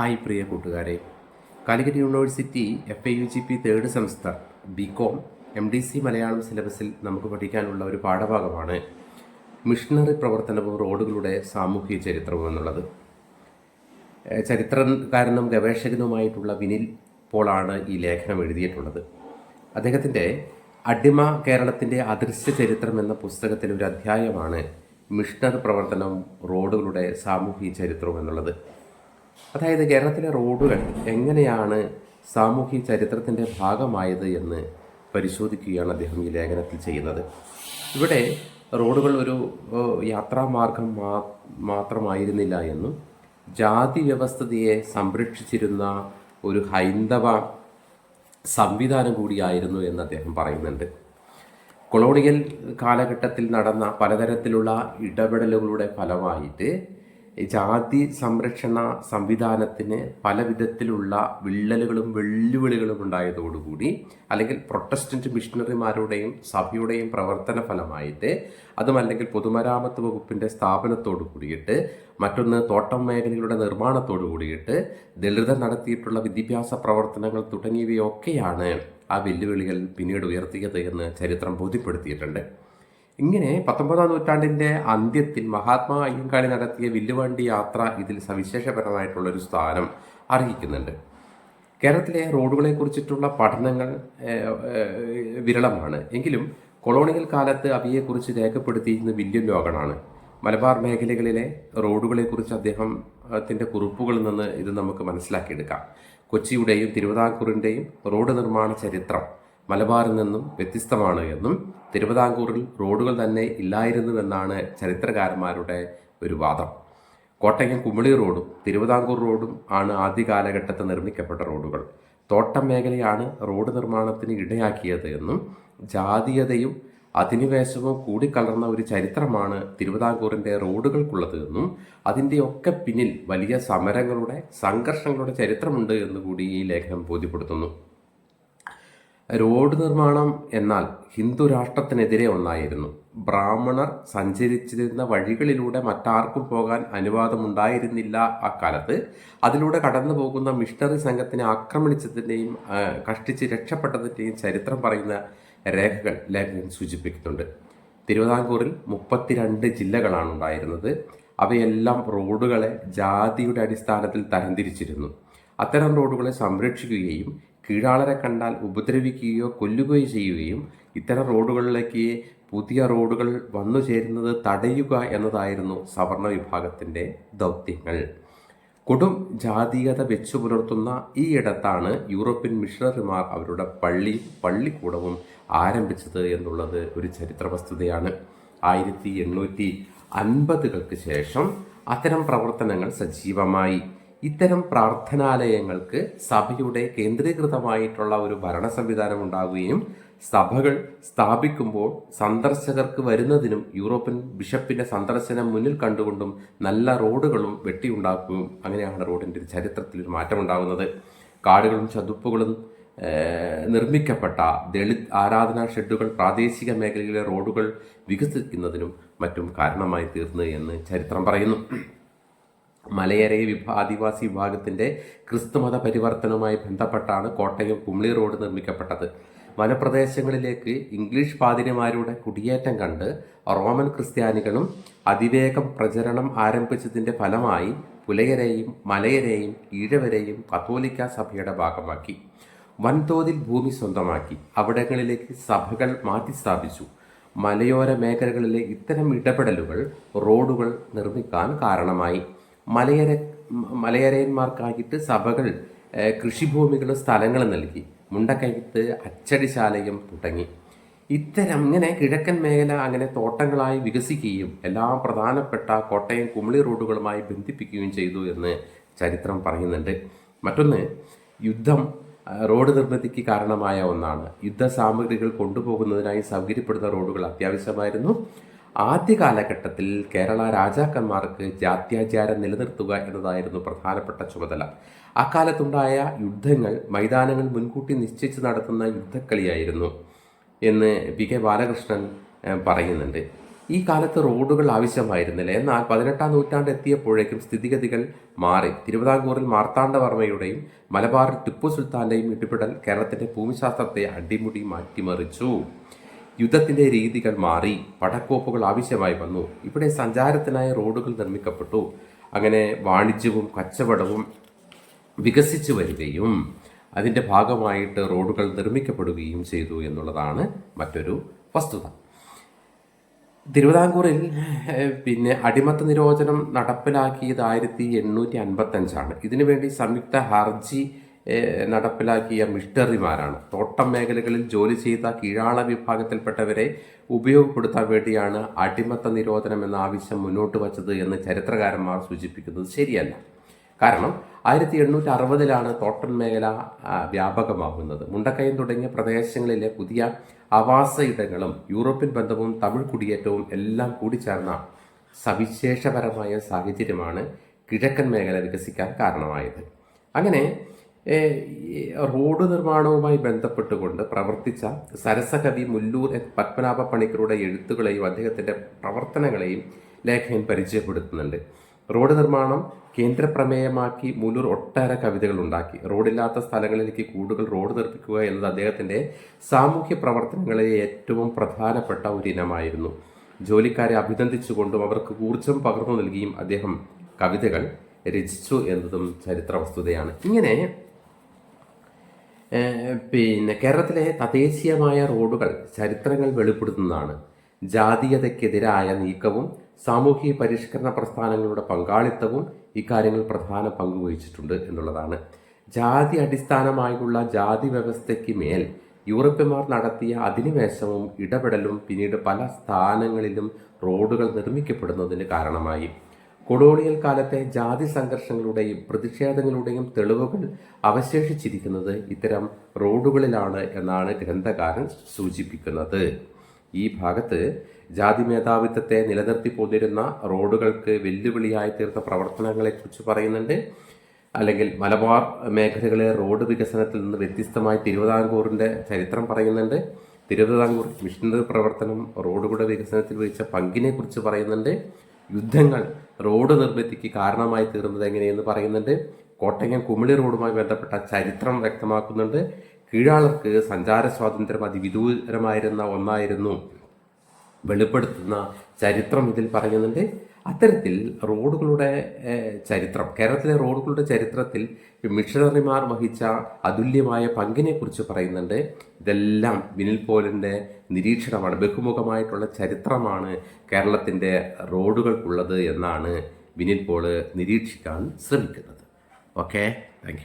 Hi പ്രിയ കൂട്ടുകാരെ. Calicut university F I U G P third semester B com M D C Malayalam സിലബസിൽ നമുക്ക് പഠിക്കാനുള്ള ഒരു പാഠഭാഗമാണ് മിഷണറി പ്രവർത്തനവും റോഡുകളുടെ സാമൂഹിക ചരിത്രവും എന്നുള്ളത്. ചരിത്രകാരനും ഗവേഷകനുമായിട്ടുള്ള വിനിൽ പോളാണ് ഈ ലേഖനം എഴുതിയിട്ടുള്ളത്. അദ്ദേഹത്തിന്റെ അടിമ കേരളത്തിന്റെ അദൃശ്യ ചരിത്രം എന്ന പുസ്തകത്തിലെ ഒരു അധ്യായമാണ് മിഷണറി പ്രവർത്തനവും റോഡുകളുടെ സാമൂഹിക ചരിത്രവും എന്നുള്ളത്. അതായത് കേരളത്തിലെ റോഡുകൾ എങ്ങനെയാണ് സാമൂഹ്യ ചരിത്രത്തിന്റെ ഭാഗമായത് എന്ന് പരിശോധിക്കുകയാണ് അദ്ദേഹം ഈ ലേഖനത്തിൽ ചെയ്യുന്നത്. ഇവിടെ റോഡുകൾ ഒരു യാത്രാമാർഗം മാ മാത്രമായിരുന്നില്ല എന്നും ജാതി വ്യവസ്ഥതയെ സംരക്ഷിച്ചിരുന്ന ഒരു ഹൈന്ദവ സംവിധാനം കൂടിയായിരുന്നു എന്ന് അദ്ദേഹം പറയുന്നുണ്ട്. കൊളോണിയൽ കാലഘട്ടത്തിൽ നടന്ന പലതരത്തിലുള്ള ഇടപെടലുകളുടെ ഫലമായിട്ട് ജാതി സംരക്ഷണ സംവിധാനത്തിന് പല വിധത്തിലുള്ള വിള്ളലുകളും വെല്ലുവിളികളും ഉണ്ടായതോടുകൂടി അല്ലെങ്കിൽ പ്രൊട്ടസ്റ്റന്റ് മിഷണറിമാരുടെയും സഭയുടെയും പ്രവർത്തന ഫലമായിട്ട് അതുമല്ലെങ്കിൽ പൊതുമരാമത്ത് വകുപ്പിന്റെ സ്ഥാപനത്തോടു കൂടിയിട്ട് മറ്റൊന്ന് തോട്ടം മേഖലകളുടെ നിർമ്മാണത്തോടു കൂടിയിട്ട് ദളിതർ നടത്തിയിട്ടുള്ള വിദ്യാഭ്യാസ പ്രവർത്തനങ്ങൾ തുടങ്ങിയവയൊക്കെയാണ് ആ വെല്ലുവിളികൾ പിന്നീട് ഉയർത്തിയത് എന്ന് ചരിത്രം ബോധ്യപ്പെടുത്തിയിട്ടുണ്ട്. ഇങ്ങനെ പത്തൊമ്പതാം നൂറ്റാണ്ടിന്റെ അന്ത്യത്തിൽ മഹാത്മാ അയ്യങ്കാളി നടത്തിയ വില്ലുവണ്ടി യാത്ര ഇതിൽ സവിശേഷപരമായിട്ടുള്ള ഒരു സ്ഥാനം അർഹിക്കുന്നുണ്ട്. കേരളത്തിലെ റോഡുകളെ കുറിച്ചിട്ടുള്ള പഠനങ്ങൾ വിരളമാണ്. എങ്കിലും കൊളോണിയൽ കാലത്ത് അവയെക്കുറിച്ച് രേഖപ്പെടുത്തിയിരുന്ന വില്യം ലോകനാണ് മലബാർ മേഖലകളിലെ റോഡുകളെക്കുറിച്ച് അദ്ദേഹത്തിന്റെ കുറിപ്പുകളിൽ നിന്ന് ഇത് നമുക്ക് മനസ്സിലാക്കിയെടുക്കാം. കൊച്ചിയുടെയും തിരുവിതാംകൂറിന്റെയും റോഡ് നിർമ്മാണ ചരിത്രം. മലബാറിൽ നിന്നും വ്യത്യസ്തമാണ് എന്നും തിരുവിതാംകൂറിൽ റോഡുകൾ തന്നെ ഇല്ലായിരുന്നുവെന്നാണ് ചരിത്രകാരന്മാരുടെ ഒരു വാദം. കോട്ടയം കുമിളി റോഡും തിരുവിതാംകൂർ റോഡും ആണ് ആദ്യ കാലഘട്ടത്തിൽ നിർമ്മിക്കപ്പെട്ട റോഡുകൾ. തോട്ടം മേഖലയാണ് റോഡ് നിർമ്മാണത്തിന് ഇടയാക്കിയത് എന്നും ജാതീയതയും അധിനിവേശവും കൂടിക്കലർന്ന ഒരു ചരിത്രമാണ് തിരുവിതാംകൂറിന്റെ റോഡുകൾക്കുള്ളത് എന്നും അതിന്റെയൊക്കെ പിന്നിൽ വലിയ സമരങ്ങളുടെ സംഘർഷങ്ങളുടെ ചരിത്രമുണ്ട് എന്നുകൂടി ഈ ലേഖനം ബോധ്യപ്പെടുത്തുന്നു. റോഡ് നിർമ്മാണം എന്നാൽ ഹിന്ദു രാഷ്ട്രത്തിനെതിരെ ഒന്നായിരുന്നു. ബ്രാഹ്മണർ സഞ്ചരിച്ചിരുന്ന വഴികളിലൂടെ മറ്റാർക്കും പോകാൻ അനുവാദമുണ്ടായിരുന്നില്ല അക്കാലത്ത് അതിലൂടെ കടന്നു പോകുന്ന മിഷണറി സംഘത്തിനെ ആക്രമിച്ചതിന്റെയും കഷ്ടിച്ച് രക്ഷപ്പെട്ടതിന്റെയും ചരിത്രം പറയുന്ന രേഖകൾ ലേഖകൻ സൂചിപ്പിക്കുന്നുണ്ട്. തിരുവിതാംകൂറിൽ മുപ്പത്തിരണ്ട് ജില്ലകളാണ് ഉണ്ടായിരുന്നത്. അവയെല്ലാം റോഡുകളെ ജാതിയുടെ അടിസ്ഥാനത്തിൽ തരംതിരിച്ചിരുന്നു. അത്തരം റോഡുകളെ സംരക്ഷിക്കുകയും കീഴാളരെ കണ്ടാൽ ഉപദ്രവിക്കുകയോ കൊല്ലുകയോ ചെയ്യുകയും ഇത്തരം റോഡുകളിലേക്ക് പുതിയ റോഡുകൾ വന്നു ചേരുന്നത് തടയുക എന്നതായിരുന്നു സവർണ വിഭാഗത്തിന്റെ ദൗത്യങ്ങൾ. കൊടും ജാതീയത വെച്ചു പുലർത്തുന്ന ഈ ഇടത്താണ് യൂറോപ്യൻ മിഷണറിമാർ അവരുടെ പള്ളി പള്ളിക്കൂടവും ആരംഭിച്ചത് എന്നുള്ളത് ഒരു ചരിത്ര വസ്തുതയാണ് ആയിരത്തി എണ്ണൂറ്റി അൻപതുകൾക്ക് ശേഷം അത്തരം പ്രവർത്തനങ്ങൾ സജീവമായി. ഇത്തരം പ്രാർത്ഥനാലയങ്ങൾക്ക് സഭയുടെ കേന്ദ്രീകൃതമായിട്ടുള്ള ഒരു ഭരണ സംവിധാനം ഉണ്ടാവുകയും സഭകൾ സ്ഥാപിക്കുമ്പോൾ സന്ദർശകർക്ക് വരുന്നതിനും യൂറോപ്യൻ ബിഷപ്പിന്റെ സന്ദർശനം മുന്നിൽ കണ്ടുകൊണ്ടും നല്ല റോഡുകളും വെട്ടിയുണ്ടാക്കുകയും അങ്ങനെയാണ് റോഡിന്റെ ചരിത്രത്തിൽ ഒരു മാറ്റം ഉണ്ടാകുന്നത്. കാടുകളും ചതുപ്പുകളും നിർമ്മിക്കപ്പെട്ട ദളിത് ആരാധനാ ഷെഡുകൾ പ്രാദേശിക മേഖലയിലെ റോഡുകൾ വികസിക്കുന്നതിനും മറ്റും കാരണമായി തീർന്നു എന്ന് ചരിത്രം പറയുന്നു. മലയരെ വിഭാ ആദിവാസി വിഭാഗത്തിന്റെ ക്രിസ്തുമത പരിവർത്തനവുമായി ബന്ധപ്പെട്ടാണ് കോട്ടയം കുമിളി റോഡ് നിർമ്മിക്കപ്പെട്ടത്. വനപ്രദേശങ്ങളിലേക്ക് ഇംഗ്ലീഷ് പാതിരിമാരുടെ കുടിയേറ്റം കണ്ട് റോമൻ ക്രിസ്ത്യാനികളും അതിവേഗം പ്രചരണം ആരംഭിച്ചതിന്റെ ഫലമായി പുലയരെയും മലയരെയും ഈഴവരെയും കത്തോലിക്ക സഭയുടെ ഭാഗമാക്കി. വൻതോതിൽ ഭൂമി സ്വന്തമാക്കി. അവിടങ്ങളിലേക്ക് സഭകൾ മാറ്റി സ്ഥാപിച്ചു മലയോര മേഖലകളിലെ ഇത്തരം ഇടപെടലുകൾ റോഡുകൾ നിർമ്മിക്കാൻ കാരണമായി. മലയര മലയരയന്മാർക്കായിട്ട് സഭകൾ കൃഷിഭൂമികൾ സ്ഥലങ്ങളും നൽകി. മുണ്ടക്കയത്ത് അച്ചടിശാലയും തുടങ്ങി. ഇത്തരം ഇങ്ങനെ കിഴക്കൻ മേഖല അങ്ങനെ തോട്ടങ്ങളായി വികസിക്കുകയും എല്ലാ പ്രധാനപ്പെട്ട കോട്ടയം കുമളി റോഡുകളുമായി ബന്ധിപ്പിക്കുകയും ചെയ്തു എന്ന് ചരിത്രം പറയുന്നുണ്ട്. മറ്റൊന്ന് യുദ്ധം റോഡ് നിർമ്മിതിക്ക് കാരണമായ ഒന്നാണ്. യുദ്ധ സാമഗ്രികൾ കൊണ്ടുപോകുന്നതിനായി സൗകര്യപ്പെടുന്ന റോഡുകൾ അത്യാവശ്യമായിരുന്നു. ആദ്യ കാലഘട്ടത്തിൽ കേരള രാജാക്കന്മാർക്ക് ജാത്യാചാരം നിലനിർത്തുക എന്നതായിരുന്നു പ്രധാനപ്പെട്ട ചുമതല. അക്കാലത്തുണ്ടായ യുദ്ധങ്ങൾ മൈതാനങ്ങൾ മുൻകൂട്ടി നിശ്ചയിച്ച് നടത്തുന്ന യുദ്ധക്കളിയായിരുന്നു എന്ന് പി കെ ബാലകൃഷ്ണൻ പറയുന്നുണ്ട്. ഈ കാലത്ത് റോഡുകൾ ആവശ്യമായിരുന്നില്ല. എന്നാൽ പതിനെട്ടാം നൂറ്റാണ്ട് എത്തിയപ്പോഴേക്കും സ്ഥിതിഗതികൾ മാറി. തിരുവിതാംകൂറിൽ മാർത്താണ്ഡവർമ്മയുടെയും മലബാറിൽ ടിപ്പു സുൽത്താന്റെയും ഇടപെടൽ കേരളത്തിന്റെ ഭൂമിശാസ്ത്രത്തെ അടിമുടി മാറ്റിമറിച്ചു. യുദ്ധത്തിന്റെ രീതികൾ മാറി പടക്കോപ്പുകൾ ആവശ്യമായി വന്നു. ഇവിടെ സഞ്ചാരത്തിനായി റോഡുകൾ നിർമ്മിക്കപ്പെട്ടു. അങ്ങനെ വാണിജ്യവും കച്ചവടവും വികസിച്ചു വരികയും അതിന്റെ ഭാഗമായിട്ട് റോഡുകൾ നിർമ്മിക്കപ്പെടുകയും ചെയ്തു എന്നുള്ളതാണ് മറ്റൊരു വസ്തുത. തിരുവിതാംകൂറിൽ പിന്നെ അടിമത്ത നിരോധനം നടപ്പിലാക്കിയത് ആയിരത്തി എണ്ണൂറ്റി അൻപത്തഞ്ചാണ് ഇതിനുവേണ്ടി സംയുക്ത ഹർജി നടപ്പിലാക്കിയ മിഷണറിമാരാണ് തോട്ടം മേഖലകളിൽ ജോലി ചെയ്ത കീഴാള വിഭാഗത്തിൽപ്പെട്ടവരെ ഉപയോഗപ്പെടുത്താൻ വേണ്ടിയാണ് അടിമത്ത നിരോധനം എന്ന ആവശ്യം മുന്നോട്ട് വച്ചത് എന്ന് ചരിത്രകാരന്മാർ സൂചിപ്പിക്കുന്നത് ശരിയല്ല. കാരണം ആയിരത്തി എണ്ണൂറ്റി അറുപതിലാണ് തോട്ടം മേഖല വ്യാപകമാകുന്നത്. മുണ്ടക്കയം തുടങ്ങിയ പ്രദേശങ്ങളിലെ പുതിയ ആവാസ ഇടങ്ങളും യൂറോപ്യൻ ബന്ധവും തമിഴ് കുടിയേറ്റവും എല്ലാം കൂടിച്ചേർന്ന സവിശേഷപരമായ സാഹചര്യമാണ് കിഴക്കൻ മേഖല വികസിക്കാൻ കാരണമായത്. അങ്ങനെ റോഡ് നിർമ്മാണവുമായി ബന്ധപ്പെട്ടുകൊണ്ട് പ്രവർത്തിച്ച സരസകവി മുല്ലൂർ പത്മനാഭ പണിക്കരുടെ എഴുത്തുകളെയും അദ്ദേഹത്തിന്റെ പ്രവർത്തനങ്ങളെയും ലേഖകൻ പരിചയപ്പെടുത്തുന്നുണ്ട്. റോഡ് നിർമ്മാണം കേന്ദ്രപ്രമേയമാക്കി മുല്ലൂർ ഒട്ടേറെ കവിതകൾ ഉണ്ടാക്കി. റോഡില്ലാത്ത സ്ഥലങ്ങളിലേക്ക് കൂടുതൽ റോഡ് നിർമ്മിക്കുക എന്നത് അദ്ദേഹത്തിന്റെ സാമൂഹ്യ പ്രവർത്തനങ്ങളെ ഏറ്റവും പ്രധാനപ്പെട്ട ഒരു ഇനമായിരുന്നു ജോലിക്കാരെ അഭിനന്ദിച്ചുകൊണ്ടും അവർക്ക് ഊർജം പകർന്നു നൽകിയും അദ്ദേഹം കവിതകൾ രചിച്ചു എന്നതും ചരിത്ര വസ്തുതയാണ് ഇങ്ങനെ പിന്നെ കേരളത്തിലെ തദ്ദേശീയമായ റോഡുകൾ ചരിത്രങ്ങൾ വെളിപ്പെടുത്തുന്നതാണ്. ജാതീയതയ്ക്കെതിരായ നീക്കവും സാമൂഹിക പരിഷ്കരണ പ്രസ്ഥാനങ്ങളുടെ പങ്കാളിത്തവും ഇക്കാര്യങ്ങൾ പ്രധാന പങ്ക് വഹിച്ചിട്ടുണ്ട് എന്നുള്ളതാണ്. ജാതി അടിസ്ഥാനമായുള്ള ജാതി വ്യവസ്ഥയ്ക്ക് മേൽ യൂറോപ്യന്മാർ നടത്തിയ അധിനിവേശവും ഇടപെടലും പിന്നീട് പല സ്ഥാനങ്ങളിലും റോഡുകൾ നിർമ്മിക്കപ്പെടുന്നതിന് കാരണമായി. കൊളോണിയൽ കാലത്തെ ജാതി സംഘർഷങ്ങളുടെയും പ്രതിഷേധങ്ങളുടെയും തെളിവുകൾ അവശേഷിച്ചിരിക്കുന്നത് ഇത്തരം റോഡുകളിലാണ് എന്നാണ് ഗ്രന്ഥകാരൻ സൂചിപ്പിക്കുന്നത്. ഈ ഭാഗത്ത് ജാതി മേധാവിത്വത്തെ നിലനിർത്തി പോന്നിരുന്ന റോഡുകൾക്ക് വെല്ലുവിളിയായി തീർന്ന പ്രവർത്തനങ്ങളെക്കുറിച്ച് പറയുന്നുണ്ട്. അല്ലെങ്കിൽ മലബാർ മേഖലകളിലെ റോഡ് വികസനത്തിൽ നിന്ന് വ്യത്യസ്തമായി തിരുവിതാംകൂറിന്റെ ചരിത്രം പറയുന്നുണ്ട്. തിരുവിതാംകൂർ മിഷണറി പ്രവർത്തനം റോഡുകളുടെ വികസനത്തിൽ വഹിച്ച പങ്കിനെ കുറിച്ച് പറയുന്നുണ്ട്. യുദ്ധങ്ങൾ റോഡ് നിർമ്മിതിക്ക് കാരണമായി തീർന്നത് എങ്ങനെയെന്ന് പറയുന്നുണ്ട്. കോട്ടയം കുമിളി റോഡുമായി ബന്ധപ്പെട്ട ചരിത്രം വ്യക്തമാക്കുന്നുണ്ട്. കീഴാളർക്ക് സഞ്ചാര സ്വാതന്ത്ര്യം അതിവിദൂരമായിരുന്ന ഒന്നായിരുന്നു. വെളിപ്പെടുത്തുന്ന ചരിത്രം ഇതിൽ പറയുന്നുണ്ട്. അത്തരത്തിൽ റോഡുകളുടെ ചരിത്രം കേരളത്തിലെ റോഡുകളുടെ ചരിത്രത്തിൽ മിഷണറിമാർ വഹിച്ച അതുല്യമായ പങ്കിനെക്കുറിച്ച് പറയുന്നുണ്ട്. ഇതെല്ലാം വിനിൽ പോലിന്റെ നിരീക്ഷണമാണ്. ബഹുമുഖമായിട്ടുള്ള ചരിത്രമാണ് കേരളത്തിന്റെ റോഡുകൾക്കുള്ളത് എന്നാണ് വിനിൽ പോൾ നിരീക്ഷിക്കാൻ ശ്രമിക്കുന്നത്. ഓക്കെ? താങ്ക്